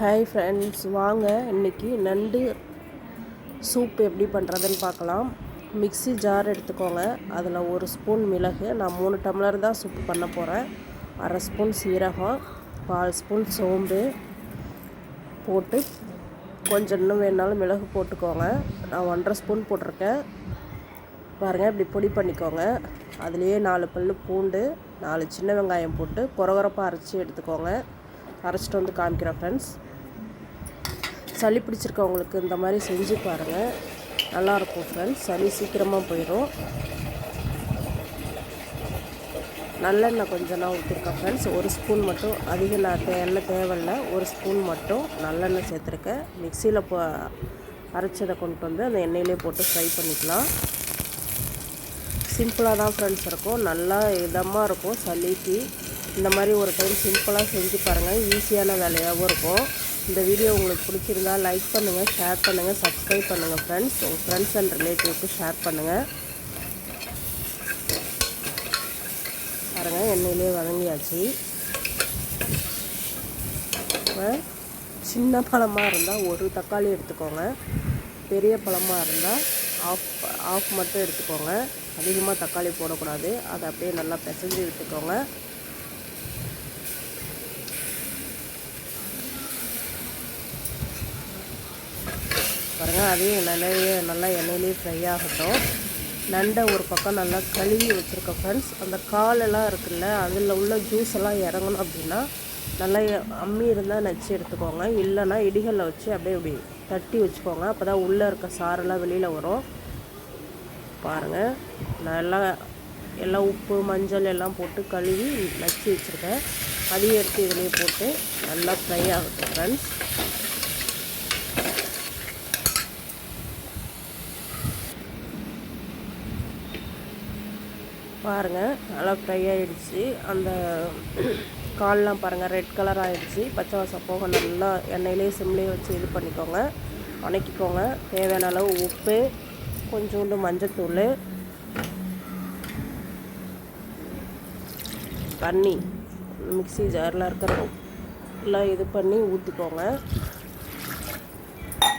Hi friends வாங்க. இன்றைக்கி நண்டு சூப் எப்படி பண்ணுறதுன்னு பார்க்கலாம். மிக்ஸி ஜார் எடுத்துக்கோங்க. அதில் ஒரு ஸ்பூன் மிளகு. நான் மூணு டம்ளர் தான் சூப் பண்ண போகிறேன் அரை ஸ்பூன் சீரகம் பால் ஸ்பூன் சோம்பு போட்டு கொஞ்சம் இன்னும் வேணாலும் மிளகு போட்டுக்கோங்க. நான் ஒன்றரை ஸ்பூன் போட்டிருக்கேன். பாருங்கள் இப்படி பொடி பண்ணிக்கோங்க. அதுலேயே நாலு பல் பூண்டு நாலு சின்ன வெங்காயம் போட்டு கொரகொரப்பாக அரைச்சி எடுத்துக்கோங்க. அரைச்சிட்டு வந்து காமிக்கிறேன் ஃப்ரெண்ட்ஸ் சளி பிடிச்சிருக்கவங்களுக்கு இந்த மாதிரி செஞ்சு பாருங்கள் நல்லாயிருக்கும் ஃப்ரெண்ட்ஸ் சளி சீக்கிரமாக போயிடும் நல்லெண்ணெய் கொஞ்சம் நான் ஊற்றிருக்கேன் ஃப்ரெண்ட்ஸ் ஒரு ஸ்பூன் மட்டும் அதிக நான் தே எண்ணெய் தேவையில்ல. ஒரு ஸ்பூன் மட்டும் நல்லெண்ணெய் சேர்த்துருக்கேன். மிக்சியில் போ அரைச்சதை கொண்டு வந்து அந்த எண்ணெயிலே போட்டு ஃப்ரை பண்ணிக்கலாம். சிம்பிளாக தான் ஃப்ரெண்ட்ஸ் இருக்கும். நல்லா இதமாக இருக்கும். சளிக்கு. இந்த மாதிரி ஒரு டைம் சிம்பிளாக செஞ்சு பாருங்கள் ஈஸியான வேலையாகவும் இருக்கும். இந்த வீடியோ உங்களுக்கு பிடிச்சிருந்தா லைக் பண்ணுங்கள் ஷேர் பண்ணுங்கள் சப்ஸ்கிரைப் பண்ணுங்கள் ஃப்ரெண்ட்ஸ் உங்கள் ஃப்ரெண்ட்ஸ் அண்ட் ரிலேட்டிவ்க்கு ஷேர் பண்ணுங்கள் பாருங்கள் எண்ணெயிலே வதங்கியாச்சு. சின்ன பழமாக இருந்தால் ஒரு தக்காளி எடுத்துக்கோங்க. பெரிய பழமாக இருந்தால் ஆஃப் ஆஃப் மட்டும் எடுத்துக்கோங்க. அதிகமாக தக்காளி போடக்கூடாது. அதை அப்படியே நல்லா பிசைஞ்சு விட்டுக்கோங்க. பாருங்கள் அதையும் நிறைய நல்லா எண்ணெயிலே ஃப்ரை ஆகட்டும். நண்டை ஒரு பக்கம் நல்லா கழுவி வச்சுருக்கேன் ஃப்ரெண்ட்ஸ் அந்த காலெல்லாம் இருக்குல்ல அதில் உள்ள ஜூஸ் எல்லாம் இறங்கணும் அப்படின்னா நல்லா அம்மி இருந்தால் நச்சு எடுத்துக்கோங்க. இல்லைன்னா இடிகளில் வச்சு அப்படியே இப்படி தட்டி வச்சுக்கோங்க. அப்போ தான் உள்ளே இருக்க சாரெல்லாம் வெளியில் வரும். பாருங்கள் நல்லா எல்லாம் உப்பு மஞ்சள் எல்லாம் போட்டு கழுவி நச்சு வச்சுருக்கேன். அதையும் எடுத்து இதிலே போட்டு நல்லா ஃப்ரை ஆகட்டும் ஃப்ரெண்ட்ஸ் பாருங்கள் நல்லா ஃப்ரை ஆகிடுச்சு அந்த கால்லாம் பாருங்கள் ரெட் கலர் ஆகிடுச்சு பச்சை வாசம் போக நல்லா எண்ணெயிலே சிம்லேயே வச்சு இது பண்ணிக்கோங்க. வணக்கிக்கோங்க. தேவையான அளவு உப்பு கொஞ்சோண்டு மஞ்சத்தூள் தண்ணி மிக்ஸி ஜாரில் இருக்கிற எல்லாம் இது பண்ணி ஊற்றிக்கோங்க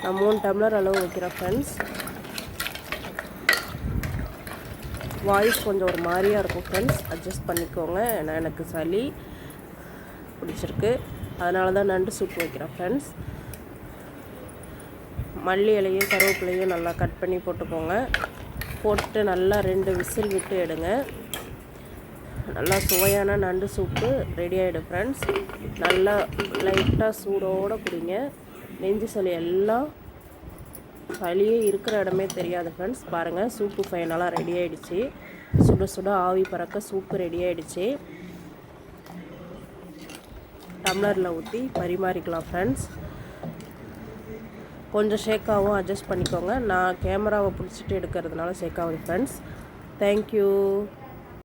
நான் மூணு டம்ளர் அளவு வைக்கிறேன் ஃப்ரெண்ட்ஸ் வாய்ஸ் கொஞ்சம் ஒரு மாதிரியாக இருக்கும் ஃப்ரெண்ட்ஸ் அட்ஜஸ்ட் பண்ணிக்கோங்க. ஏன்னா எனக்கு சளி பிடிச்சிருக்கு. அதனால தான் நண்டு சூப் வைக்கிறேன் ஃப்ரெண்ட்ஸ் மல்லி இலையும் கருவேப்பிலையும் நல்லா கட் பண்ணி போட்டுக்கோங்க. போட்டு நல்லா ரெண்டு விசில் விட்டு எடுங்க. நல்லா சுவையான நண்டு சூப்பு ரெடி ஆகிடும் ஃப்ரெண்ட்ஸ் நல்லா லைட்டாக சூடோடு குடிங்க. நெஞ்சு சளி எல்லாம் சளியே இருக்கிற இடமே தெரியாது ஃப்ரெண்ட்ஸ் பாருங்கள் சூப்பு ஃபைனலாக ரெடி ஆகிடுச்சு சுட சுட ஆவி பறக்க சூப்பு ரெடி ஆகிடுச்சு டம்ளரில் ஊற்றி பரிமாறிக்கலாம் ஃப்ரெண்ட்ஸ் கொஞ்சம் ஷேக்காகவும் அட்ஜஸ்ட் பண்ணிக்கோங்க. நான் கேமராவை பிடிச்சிட்டு எடுக்கிறதுனால ஷேக்காகுது ஃப்ரெண்ட்ஸ் தேங்க்யூ